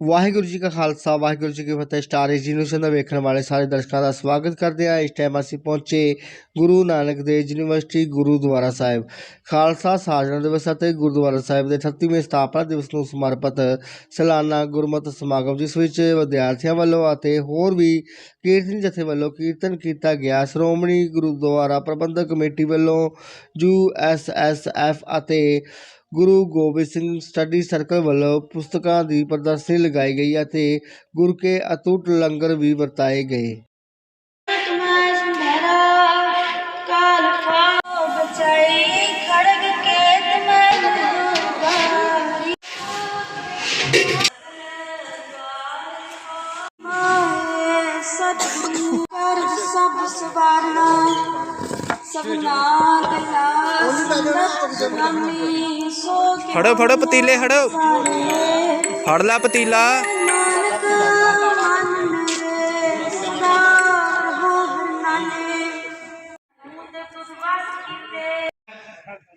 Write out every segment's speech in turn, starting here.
ਵਾਹਿਗੁਰੂ ਜੀ ਕਾ ਖਾਲਸਾ, ਵਾਹਿਗੁਰੂ ਜੀ ਕੀ ਫਤਿਹ। Star AG ਦਾ ਵੇਖਣ ਵਾਲੇ ਸਾਰੇ ਦਰਸ਼ਕਾਂ ਦਾ ਸਵਾਗਤ ਕਰਦੇ ਹਾਂ। ਇਸ ਟਾਈਮ ਅਸੀਂ ਪਹੁੰਚੇ ਗੁਰੂ ਨਾਨਕ ਦੇਵ ਯੂਨੀਵਰਸਿਟੀ, ਗੁਰੂਦੁਆਰਾ ਸਾਹਿਬ। ਖਾਲਸਾ ਸਾਜਣਾ ਦਿਵਸ ਅਤੇ ਗੁਰਦੁਆਰਾ ਸਾਹਿਬ ਦੇ 38ਵੇਂ ਸਥਾਪਨਾ ਦਿਵਸ ਨੂੰ ਸਮਰਪਿਤ ਸਾਲਾਨਾ ਗੁਰਮਤਿ ਸਮਾਗਮ, ਜਿਸ ਵਿੱਚ ਵਿਦਿਆਰਥੀਆਂ ਵੱਲੋਂ ਅਤੇ ਹੋਰ ਵੀ ਕੀਰਤਨ ਜਥੇ ਵੱਲੋਂ ਕੀਰਤਨ ਕੀਤਾ ਗਿਆ। ਸ਼੍ਰੋਮਣੀ ਗੁਰਦੁਆਰਾ ਪ੍ਰਬੰਧਕ ਕਮੇਟੀ ਵੱਲੋਂ ਯੂ ਐਸ ਐਸ ਐਫ ਅਤੇ ਗੁਰੂ ਗੋਬਿੰਦ ਸਿੰਘ ਸਟੱਡੀ ਸਰਕਲ ਵੱਲੋਂ ਪੁਸਤਕਾਂ ਦੀ ਪ੍ਰਦਰਸ਼ਨੀ ਲਗਾਈ ਗਈ ਅਤੇ ਗੁਰ ਕੇ ਅਤੁੱਟ ਲੰਗਰ ਵੀ ਵਰਤਾਏ ਗਏ। ਸਭ ਸਵਾਰਨਾ। ਫੜੋ ਫੜੋ ਪਤੀਲੇ ਫੜੋ। ਫੜ ਲੈ ਪਤੀਲਾ।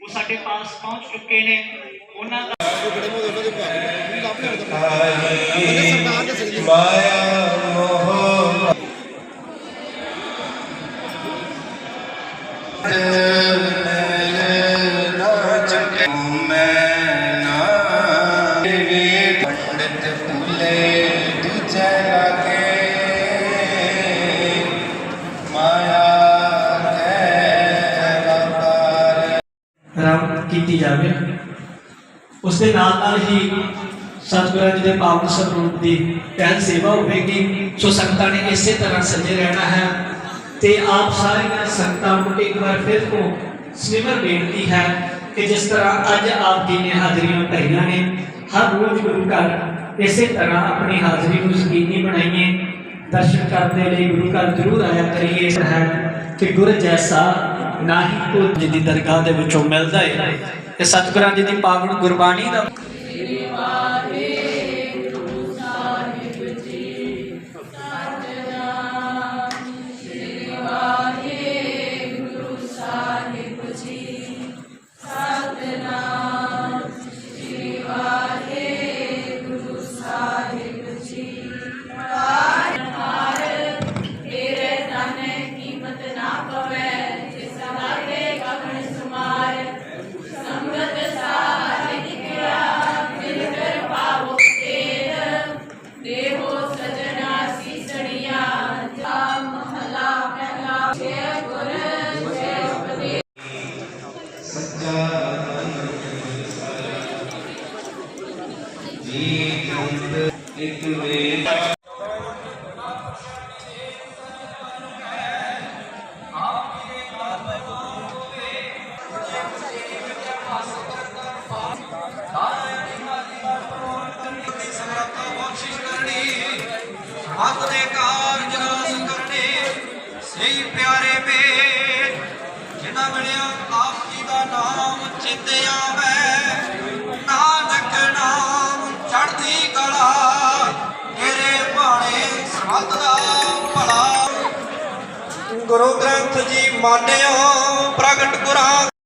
ਉਹ ਸਾਡੇ ਪਾਸ ਪਹੁੰਚ ਚੁੱਕੇ ਨੇ। ਉਹਨਾਂ ਦਾ ਆਰੰਭ ਕੀਤੀ ਜਾਵੇ। ਉਸ ਦੇ ਨਾਲ ਨਾਲ ਹੀ ਸਤਿਗੁਰਾਂ ਜੀ ਦੇ ਪਾਵਨ ਸਰੂਪ ਦੀ ਪਹਿਲ ਸੇਵਾ ਹੋਵੇਗੀ। ਸੋ ਸੰਗਤਾਂ ਨੇ ਇਸੇ ਤਰ੍ਹਾਂ ਸਜੇ ਰਹਿਣਾ ਹੈ। ਤੇ ਆਪ ਸਾਰੀਆਂ ਸੰਗਤਾਂ ਨੂੰ ਇੱਕ ਵਾਰ ਫਿਰ ਤੋਂ ਸਨਿਮਰ ਬੇਨਤੀ ਹੈ ਕਿ ਜਿਸ ਤਰ੍ਹਾਂ ਅੱਜ ਆਪ ਜੀ ਨੇ ਹਾਜ਼ਰੀਆਂ ਭਰੀਆਂ ਨੇ, ਹਰ ਰੋਜ਼ ਗੁਰੂ ਘਰ ਇਸੇ ਤਰ੍ਹਾਂ ਆਪਣੀ ਹਾਜ਼ਰੀ ਨੂੰ ਯਕੀਨੀ ਬਣਾਈਏ। ਦਰਸ਼ਨ ਕਰਨ ਦੇ ਲਈ ਗੁਰੂ ਘਰ ਜ਼ਰੂਰ ਆਇਆ ਕਰੀਏ। ਇਹ ਹੈ ਕਿ ਗੁਰ ਜੈਸਾ ਨਾ ਹੀ ਕੋਈ ਜੀ ਦੀ ਦਰਗਾਹ ਦੇ ਵਿੱਚੋਂ ਮਿਲਦਾ ਹੈ ਇਹ ਸਤਿਗੁਰਾਂ ਜੀ ਦੀ ਪਾਵਨ ਗੁਰਬਾਣੀ ਦਾ ਹੱਥ ਦੇ ਕਾਰਜ ਕਰਨੇ ਸਹੀ ਪਿਆਰੇ ਗੁਰੂ ਗ੍ਰੰਥ ਜੀ ਮਾਨਿਓ ਪ੍ਰਗਟ ਗੁਰਾਂ